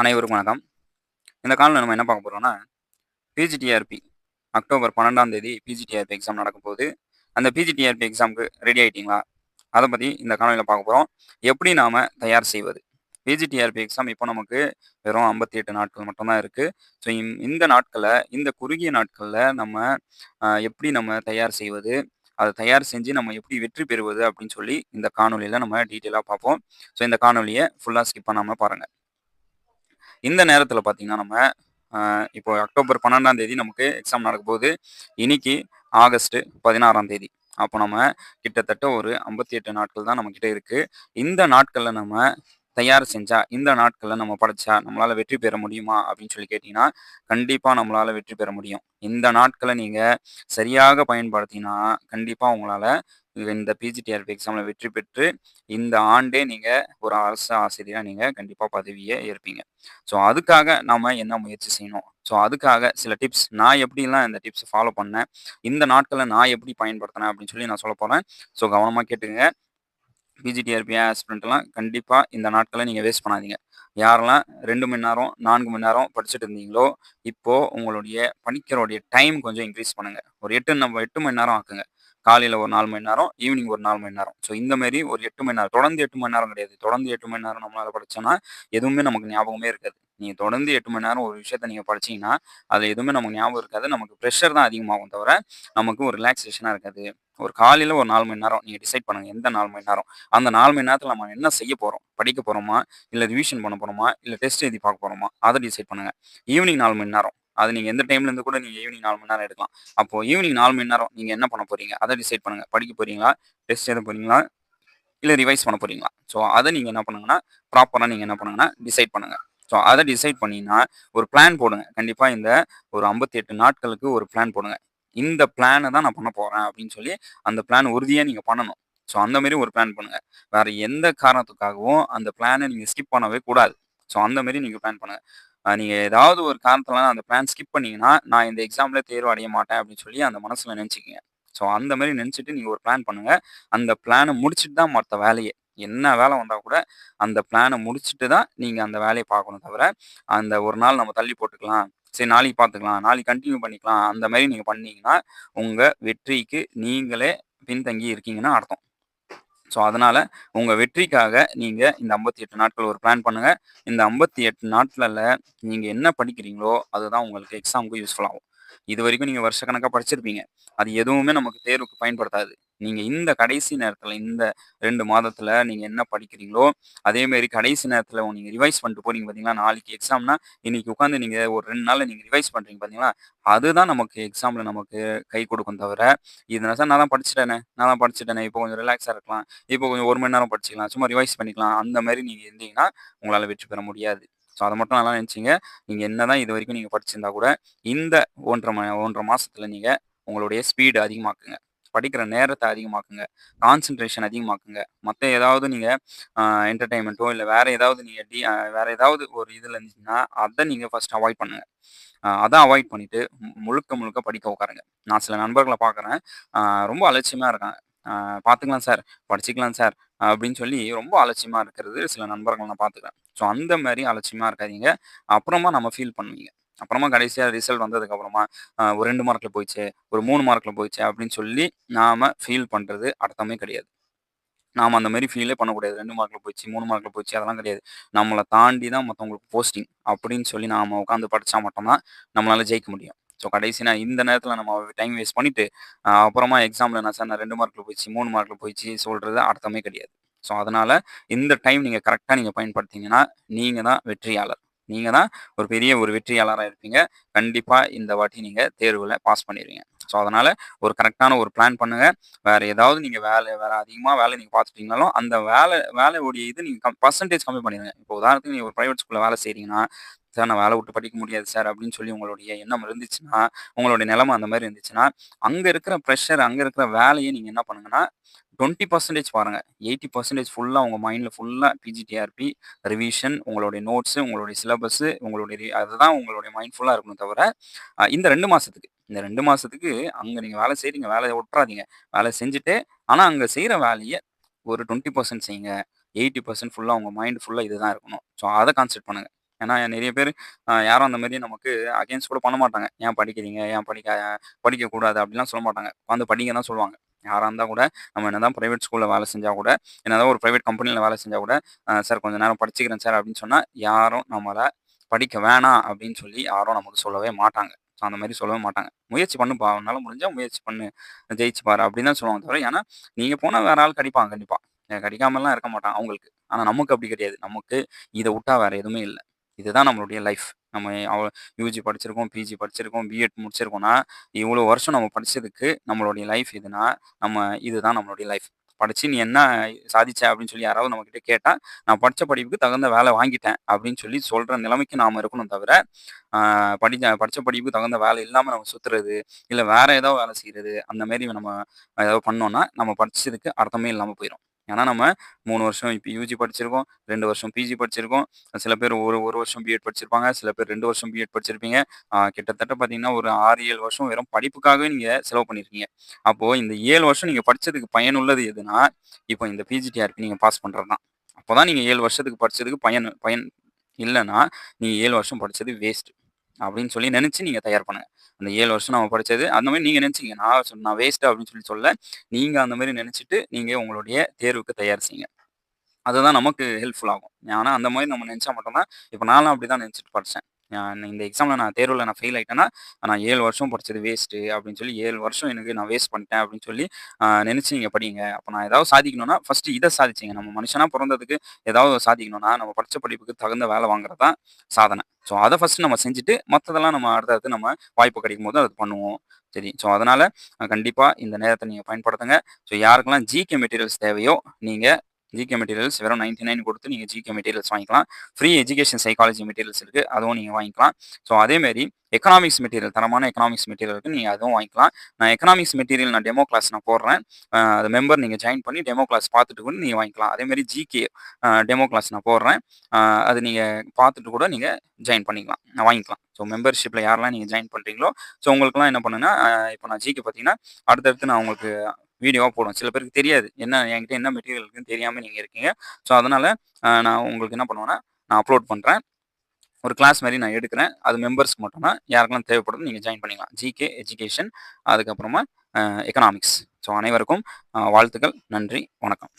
அனைவருக்கும் வணக்கம். இந்த காலில் நம்ம என்ன பார்க்க போகிறோம்னா பிஜிடிஆர்பி அக்டோபர் பன்னெண்டாம் தேதி பிஜிடிஆர்பி எக்ஸாம் நடக்கும் போது அந்த பிஜிடிஆர்பி எக்ஸாமுக்கு ரெடி ஆகிட்டிங்களா அதை பற்றி இந்த காணொலியில் பார்க்க போகிறோம் எப்படி நாம் தயார் செய்வது? பிஜிடிஆர்பி எக்ஸாம் இப்போ நமக்கு வெறும் ஐம்பத்தி எட்டு நாட்கள் மட்டும்தான் இருக்குது ஸோ இந்த நாட்களில் இந்த குறுகிய நாட்களில் நம்ம எப்படி நம்ம தயார் செய்வது? அதை தயார் செஞ்சு நம்ம எப்படி வெற்றி பெறுவது அப்படின்னு சொல்லி இந்த காணொலியில் நம்ம டீட்டெயிலாக பார்ப்போம். ஸோ இந்த காணொலியை ஃபுல்லாக ஸ்கிப் பண்ணாமல் பாருங்கள் இந்த நேரத்தில் பார்த்தீங்கன்னா நம்ம இப்போ அக்டோபர் பன்னெண்டாம் தேதி நமக்கு எக்ஸாம் நடக்க போகுது. இன்னைக்கு ஆகஸ்ட் பதினாறாம் தேதி. அப்போ நம்ம கிட்டத்தட்ட ஒரு ஐம்பத்தி எட்டு நாட்கள் தான் நம்மக்கிட்ட இருக்குது இந்த நாட்களில் நம்ம தயார் செஞ்சால் இந்த நாட்களில் நம்ம படித்தா நம்மளால் வெற்றி பெற முடியுமா அப்படின்னு சொல்லி கேட்டிங்கன்னா கண்டிப்பாக நம்மளால் வெற்றி பெற முடியும். இந்த நாட்களை நீங்கள் சரியாக பயன்படுத்தினா கண்டிப்பாக உங்களால் இந்த பிஜிடிஆர்பி எக்ஸாமில் வெற்றி பெற்று இந்த ஆண்டே நீங்கள் ஒரு அரசு ஆசிரியராக நீங்கள் கண்டிப்பாக பதவியே ஏற்பீங்க. ஸோ அதுக்காக நாம் என்ன முயற்சி செய்யணும்? ஸோ அதுக்காக சில டிப்ஸ் நான் எப்படிலாம் இந்த டிப்ஸ் ஃபாலோ பண்ணேன்? இந்த நாட்களை நான் எப்படி பயன்படுத்தினேன் அப்படின்னு சொல்லி நான் சொல்ல போகிறேன் ஸோ கவனமாக கேட்டுக்கங்க. பிஜிடிஆர்பி ஆஸ்பிரண்ட்லாம் கண்டிப்பாக இந்த நாட்களை நீங்கள் வேஸ்ட் பண்ணாதீங்க. யாரெல்லாம் ரெண்டு மணி நேரம் நான்கு மணி நேரம் படிச்சுட்டு இருந்தீங்களோ இப்போது உங்களுடைய பணிக்கிறோடைய டைம் கொஞ்சம் இன்க்ரீஸ் பண்ணுங்கள் ஒரு எட்டு நம்ம எட்டு மணி நேரம் ஆக்குங்க. காலையில் ஒரு நாலு மணி நேரம் ஈவினிங் ஒரு நாலு மணி நேரம். ஸோ இந்த மாதிரி ஒரு எட்டு மணி நேரம் தொடர்ந்து எட்டு மணி நேரம் கிடையாது. தொடர்ந்து எட்டு மணி நேரம் நம்மளால் படிச்சோன்னா எதுவுமே நமக்கு ஞாபகமே இருக்காது. நீங்கள் தொடர்ந்து எட்டு மணி நேரம் ஒரு விஷயத்த நீங்கள் படிச்சீங்கன்னா அதில் எதுவுமே நமக்கு ஞாபகம் இருக்காது. நமக்கு ப்ரெஷர் தான் அதிகமாகும் தவிர நமக்கு ஒரு ரிலாக்ஸேஷனாக இருக்காது. ஒரு காலையில் ஒரு நாலு மணி நேரம் நீங்கள் டிசைட் பண்ணுங்கள் எந்த நாலு மணி நேரம்? அந்த நாலு மணி நேரத்தில் நம்ம என்ன செய்ய போகிறோம் படிக்க போகிறோமா இல்லை ரிவிஷன் பண்ண போகிறோமா இல்லை டெஸ்ட் எழுதி பார்க்க போகிறோமா அதை டிசைட் பண்ணுங்கள் ஈவினிங் நாலு மணி நேரம். அது நீங்கள் எந்த டைம்லேருந்து கூட நீங்கள் ஈவினிங் நாலு மணி நேரம் எடுக்கலாம். அப்போது ஈவினிங் நாலு மணி நேரம் நீங்கள் என்ன பண்ண போகிறீங்க அதை டிசைட் பண்ணுங்கள் படிக்க போகிறீங்களா டெஸ்ட் எழுத போகிறீங்களா இல்லை ரிவைஸ் பண்ண போகிறீங்களா ஸோ அதை நீங்கள் என்ன பண்ணுங்கன்னா ப்ராப்பராக நீங்கள் என்ன பண்ணுங்கன்னா டிசைட் பண்ணுங்கள் ஸோ அதை டிசைட் பண்ணிங்கன்னா ஒரு பிளான் போடுங்க. கண்டிப்பாக இந்த ஒரு ஐம்பத்தி எட்டு நாட்களுக்கு ஒரு பிளான் போடுங்க. இந்த பிளானை தான் நான் பண்ண போகிறேன் அப்படின்னு சொல்லி அந்த பிளான் உறுதியாக நீங்கள் பண்ணணும். ஸோ அந்த மாதிரி ஒரு பிளான் பண்ணுங்க. வேற எந்த காரணத்துக்காகவும் அந்த பிளானை நீங்கள் ஸ்கிப் பண்ணவே கூடாது. ஸோ அந்த மாதிரி நீங்கள் பிளான் பண்ணுங்க. நீங்கள் ஏதாவது ஒரு காரணத்தில் அந்த பிளான் ஸ்கிப் பண்ணீங்கன்னா நான் இந்த எக்ஸாமில் தேர்வு அடைய மாட்டேன் அப்படின்னு சொல்லி அந்த மனசில் நினைச்சுக்கங்க. ஸோ அந்த மாதிரி நினச்சிட்டு நீங்கள் ஒரு பிளான் பண்ணுங்கள் அந்த பிளானை முடிச்சுட்டு தான் மற்ற வேலையை என்ன வேலை வந்தால் கூட அந்த பிளானை முடிச்சுட்டு தான் நீங்கள் அந்த வேலையை பார்க்கணும் தவிர அந்த ஒரு நாள் நம்ம தள்ளி போட்டுக்கலாம். சரி நாளைக்கு பார்த்துக்கலாம். நாளைக்கு கண்டினியூ பண்ணிக்கலாம். அந்த மாதிரி நீங்கள் பண்ணீங்கன்னா உங்கள் வெற்றிக்கு நீங்களே பின்தங்கி இருக்கீங்கன்னா அர்த்தம். ஸோ அதனால் உங்கள் வெற்றிக்காக நீங்கள் இந்த ஐம்பத்தி எட்டு நாட்கள் ஒரு பிளான் பண்ணுங்கள் இந்த ஐம்பத்தி எட்டு நாட்களில் நீங்கள் என்ன படிக்கிறீங்களோ அதுதான் உங்களுக்கு எக்ஸாமுக்கு யூஸ்ஃபுல் ஆகும். இது வரைக்கும் நீங்கள் வருஷக்கணக்காக படிச்சிருப்பீங்க. அது எதுவுமே நமக்கு தேர்வுக்கு பயன்படுத்தாது. நீங்கள் இந்த கடைசி நேரத்தில் இந்த ரெண்டு மாதத்தில் நீங்கள் என்ன படிக்கிறீங்களோ அதே மாதிரி கடைசி நேரத்தில் நீங்கள் ரிவைஸ் பண்ணிட்டு போகிறீங்க பார்த்தீங்களா நாளைக்கு எக்ஸாம்னா இன்னைக்கு உட்காந்து நீங்கள் ஒரு ரெண்டு நாளில் நீங்கள் ரிவைஸ் பண்ணுறீங்க பார்த்தீங்களா அதுதான் நமக்கு எக்ஸாமில் நமக்கு கை கொடுக்கும் தவிர இது சார் நான் தான் படிச்சிட்டேனே நான் தான் படிச்சுட்டேனே இப்போ கொஞ்சம் ரிலாக்ஸாக இருக்கலாம் இப்போ கொஞ்சம் ஒரு மணி நேரம் படிச்சிக்கலாம் சும்மா ரிவைஸ் பண்ணிக்கலாம் அந்த மாதிரி நீங்கள் இருந்தீங்கன்னா உங்களால் வெற்றி பெற முடியாது. ஸோ அதை மட்டும் நல்லா நினச்சிங்க. நீங்கள் என்ன தான் இது வரைக்கும் நீங்கள் படிச்சிருந்தா கூட இந்த ஒன்றரை ம ஒன்றரை மாதத்தில் நீங்கள் உங்களுடைய ஸ்பீடு அதிகமாக்குங்க. படிக்கிற நேரத்தை அதிகமாக்குங்க. கான்சென்ட்ரேஷன் அதிகமாக்குங்க. மற்ற ஏதாவது நீங்கள் என்டர்டைன்மெண்ட்டோ இல்லை வேறு ஏதாவது நீங்கள் டி வேறு ஏதாவது ஒரு இதில் இருந்துச்சுன்னா அதை நீங்கள் ஃபஸ்ட் அவாய்ட் பண்ணுங்கள் அதை அவாய்ட் பண்ணிவிட்டு முழுக்க முழுக்க படிக்க உட்காருங்க. நான் சில நண்பர்களை பார்க்குறேன் ரொம்ப அலட்சியமாக இருக்காங்க. பார்த்துக்கலாம் சார் படிச்சுக்கலாம் சார் அப்படின்னு சொல்லி ரொம்ப அலட்சியமா இருக்கிறது சில நண்பர்கள் நான் பார்த்துக்கிறேன் ஸோ அந்த மாதிரி அலட்சியமாக இருக்காதீங்க. அப்புறமா நம்ம ஃபீல் பண்ணுவீங்க. அப்புறமா கடைசியாக ரிசல்ட் வந்ததுக்கு அப்புறமா ஒரு ரெண்டு மார்க்கில் போயிடுச்சு ஒரு மூணு மார்க்கில் போயிடுச்சு அப்படின்னு சொல்லி நாம் ஃபீல் பண்ணுறது அர்த்தமே கிடையாது. நாம் அந்த மாதிரி ஃபீலே பண்ணக்கூடாது. ரெண்டு மார்க்கில் போயிடுச்சு மூணு மார்க்கில் போயிடுச்சு அதெல்லாம் கிடையாது. நம்மளை தாண்டி தான் மற்றவங்களுக்கு போஸ்டிங் அப்படின்னு சொல்லி நாம உட்காந்து படித்தா மட்டும்தான் நம்மளால் ஜெயிக்க முடியும். ஸோ கடைசினா இந்த நேரத்தில் நம்ம டைம் வேஸ்ட் பண்ணிவிட்டு அப்புறமா எக்ஸாமில் நான் சார் நான் ரெண்டு மார்க்கில் போயிடுச்சு மூணு மார்க்கில் போயிடுச்சு சொல்கிறது அர்த்தமே கிடையாது. ஸோ அதனால் இந்த டைம் நீங்கள் கரெக்டாக நீங்கள் பயன்படுத்திங்கன்னா நீங்கள் தான் வெற்றியாளர். நீங்கள் தான் ஒரு பெரிய ஒரு வெற்றியாளராக இருப்பீங்க. கண்டிப்பாக இந்த வாட்டி நீங்கள் தேர்வில் பாஸ் பண்ணிடுவீங்க. ஸோ அதனால் ஒரு கரெக்டான ஒரு பிளான் பண்ணுங்கள் வேறு ஏதாவது நீங்கள் வேலை வேறு அதிகமாக வேலை நீங்கள் பார்த்துட்டீங்கனாலும் அந்த வேலை வேலையுடைய இது நீங்கள் பர்சன்டேஜ் கம்மி பண்ணிடுங்க. இப்போ உதாரணத்துக்கு நீங்கள் ஒரு ப்ரைவேட் ஸ்கூலில் வேலை செய்கிறீங்கன்னா சார் நான் வேலை விட்டு படிக்க முடியாது சார் அப்படின்னு சொல்லி உங்களுடைய எண்ணம் இருந்துச்சுன்னா உங்களுடைய நிலைமை அந்த மாதிரி இருந்துச்சுன்னா அங்கே இருக்கிற ப்ரெஷர் அங்கே இருக்கிற வேலையை நீங்கள் என்ன பண்ணுங்கன்னா டுவெண்ட்டி பர்சன்டேஜ் பாருங்கள் எயிட்டி பர்சன்டேஜ் ஃபுல்லாக உங்கள் மைண்டில் ஃபுல்லாக பிஜிடிஆர்பி ரிவிஷன் உங்களுடைய நோட்ஸு உங்களுடைய சிலபஸ்ஸு உங்களுடைய அதுதான் உங்களுடைய மைண்ட் ஃபுல்லாக இருக்கணும் தவிர இந்த ரெண்டு மாதத்துக்கு இந்த ரெண்டு மாதத்துக்கு அங்கே நீங்கள் வேலை செய்கிறீங்க வேலையை விட்றாதீங்க வேலை செஞ்சுட்டு ஆனால் அங்கே செய்கிற வேலையை ஒரு டுவெண்ட்டி பர்சன்ட் செய்யுங்க எயிட்டி பர்சன்ட் ஃபுல்லாக உங்கள் மைண்ட் ஃபுல்லாக இதுதான் இருக்கணும் ஸோ அதை கான்சென்ட் பண்ணுங்கள் ஏன்னா நிறைய பேர் யாரும் அந்த மாரி நமக்கு அகேன்ஸ்ட் கூட பண்ண மாட்டாங்க. "ஏன் படிக்கிறீங்க? ஏன் படிக்க படிக்கக்கூடாது?" அப்படிலாம் சொல்ல மாட்டாங்க. உட்காந்து படிங்க தான் சொல்லுவாங்க. யாராக இருந்தால் கூட நம்ம என்னதான் ப்ரைவேட் ஸ்கூலில் வேலை செஞ்சால் கூட, என்னதான் ஒரு ப்ரைவேட் கம்பெனியில் வேலை செஞ்சால் கூட, சார் கொஞ்ச நேரம் படிச்சுக்கிறேன் சார்" அப்படின்னு சொன்னால் யாரும் நம்மளை படிக்க வேணாம் அப்படின்னு சொல்லி யாரும் நமக்கு சொல்லவே மாட்டாங்க. ஸோ அந்த மாதிரி சொல்லவே மாட்டாங்க. "முயற்சி பண்ணுப்பா, உன்னால முடிஞ்சால் முயற்சி பண்ணு. ஜெயிச்சு பாரு" அப்படின்னு தான் சொல்லுவாங்க தவிர, ஏன்னா நீங்கள் போனால் வேற ஆள் கடிப்பாங்க கண்டிப்பாக அ கடிக்காமலாம் இருக்க மாட்டாங்க அவங்களுக்கு. ஆனால் நமக்கு அப்படி கிடையாது. நமக்கு இதை விட்டால் வேற எதுவுமே இல்லை இதுதான் நம்மளுடைய லைஃப். நம்ம அவ படிச்சிருக்கோம், பிஜி படிச்சிருக்கோம், பிஎட் முடிச்சிருக்கோம்னா, இவ்வளோ வருஷம் நம்ம படிச்சதுக்கு நம்மளுடைய லைஃப் இதுனா, நம்ம இதுதான் நம்மளுடைய லைஃப். படிச்சு நீ என்ன சாதிச்ச அப்படின்னு சொல்லி யாராவது நம்மக்கிட்ட கேட்டா, நான் படிச்ச படிப்புக்கு தகுந்த வேலை வாங்கிட்டேன் அப்படின்னு சொல்லி சொல்ற நிலைமைக்கு நாம இருக்கணும் தவிர, ஆ படிச்ச படிப்புக்கு தகுந்த வேலை இல்லாம நம்ம சுத்துறது, இல்ல வேற ஏதோ வேலை செய்கிறது அந்த மாரி நம்ம ஏதாவது பண்ணோம்னா, நம்ம படிச்சதுக்கு அர்த்தமே இல்லாம போயிடும் ஏன்னா நம்ம மூணு வருஷம் இப்போ யுஜி படிச்சிருக்கோம், ரெண்டு வருஷம் பிஜி படிச்சிருக்கோம். சில பேர் ஒரு ஒரு வருஷம் பிஎட் படிச்சிருப்பாங்க. சில பேர் ரெண்டு வருஷம் பிஎட் படிச்சிருப்பீங்க. கிட்டத்தட்ட பார்த்தீங்கன்னா, ஒரு 6, 7 வருஷம் வெறும் படிப்புக்காகவே நீங்கள் செலவு பண்ணியிருக்கீங்க. அப்போது இந்த ஏழு வருஷம் நீங்கள் படிச்சதுக்கு பயனுள்ளது எதுனா, இப்போ இந்த பிஜிடிஆர்பி நீங்கள் பாஸ் பண்ணுறது தான். அப்பதான் நீங்க 7 வருஷத்துக்கு படித்ததுக்கு பயன் பயன் இல்லைன்னா நீங்கள் ஏழு வருஷம் படித்தது வேஸ்ட்டு அப்படின்னு சொல்லி நினச்சி நீங்கள் தயார் பண்ணுங்க. அந்த ஏழு வருஷம் நம்ம படித்தது அந்த மாதிரி நீங்கள் நினச்சிங்க நான் சொன்ன நான் வேஸ்ட்டு அப்படின்னு சொல்லி சொல்ல நீங்கள் அந்த மாதிரி நினச்சிட்டு நீங்கள் உங்களுடைய தேர்வுக்கு தயார் செய்யுங்க. அதுதான் நமக்கு ஹெல்ப்ஃபுல் ஆகும். ஆனால் அந்த மாதிரி நம்ம நினச்சா மட்டும்தான் இப்போ நானும் அப்படி தான் நினச்சிட்டு படித்தேன் நான் இந்த எக்ஸாமில் நான் தேர்வில் நான் ஃபெயில் ஆகிட்டேன்னா நான் ஏழு வருஷம் படிச்சது வேஸ்ட்டு அப்படின்னு சொல்லி ஏழு வருஷம் எனக்கு நான் வேஸ்ட் பண்ணிட்டேன் அப்படின்னு சொல்லி நினச்சி நீங்கள் படிங்க. அப்போ நான் ஏதாவது சாதிக்கணும்னா, ஃபர்ஸ்ட்டு இதை சாதிச்சிங்க நம்ம மனுஷனா பிறந்ததுக்கு ஏதாவது சாதிக்கணும்னா, நம்ம படித்த படிப்புக்கு தகுந்த வேலை வாங்குறது தான் சாதனை. ஸோ அதை ஃபர்ஸ்ட்டு நம்ம செஞ்சுட்டு, மற்றதெல்லாம் நம்ம அடுத்தடுத்து நம்ம வாய்ப்பு கிடைக்கும்போது அது பண்ணுவோம். சரி. ஸோ அதனால் கண்டிப்பாக இந்த நேரத்தை நீங்கள் பயன்படுத்துங்க. ஸோ யாருக்கெல்லாம் ஜிகே மெட்டீரியல்ஸ் தேவையோ, நீங்கள் ஜிகே மெட்டீரியல்ஸ் வெறும் நைன்ட்டி நைன் கொடுத்து நீங்கள் ஜிகே மெட்டீரியல்ஸ் வாங்கிக்கலாம். ஃப்ரீ எஜுகேஷன் சைக்காலஜி மெட்டீரியல்ஸ் இருக்குது அதுவும் நீங்கள் வாங்கிக்கலாம். ஸோ அதே எக்கனாமிக்ஸ் மெட்டீரியல் தரமான எக்கனாமிக்ஸ் மெட்டீரியல் இருக்குது நீங்கள் அதுவும் வாங்கிக்கலாம். நான் எக்கனாமிக்ஸ் மெட்டீரியல் நான் டெமோ கிளாஸ் நான் போடுறேன். அது மெம்பர் நீங்கள் ஜாயின் பண்ணி டெமோ கிளாஸ் பார்த்துட்டு கூட நீங்கள் வாங்கிக்கலாம். அதேமாதிரி ஜிகே டெமோ கிளாஸ் நான் போடுறேன். அது நீங்கள் பார்த்துட்டு கூட நீங்கள் ஜாயின் பண்ணிக்கலாம். நான் வாங்கிக்கலாம். ஸோ மெம்பர்ஷிப்பில் யாரெல்லாம் நீங்கள் ஜாயின் பண்ணுறீங்களோ ஸோ உங்களுக்கெல்லாம் என்ன பண்ணுன்னா, இப்போ நான் ஜிகே பார்த்தீங்கன்னா, அடுத்தடுத்து நான் உங்களுக்கு வீடியோவாக போடும் சில பேருக்கு தெரியாது. என்ன என்கிட்ட என்ன மெட்டீரியல் இருக்குன்னு தெரியாமல் நீங்கள் இருக்கீங்க. ஸோ அதனால் நான் உங்களுக்கு என்ன பண்ணுவேன்னா, நான் அப்லோட் பண்ணுறேன் ஒரு கிளாஸ் மாதிரி நான் எடுக்கிறேன். அது மெம்பர்ஸ்க்கு மட்டும் தான். யாருக்கெல்லாம் தேவைப்படுதோ நீங்கள் ஜாயின் பண்ணிக்கலாம். ஜிகே, எஜுகேஷன் அதுக்கப்புறமா எக்கனாமிக்ஸ். ஸோ அனைவருக்கும் வாழ்த்துக்கள். நன்றி. வணக்கம்.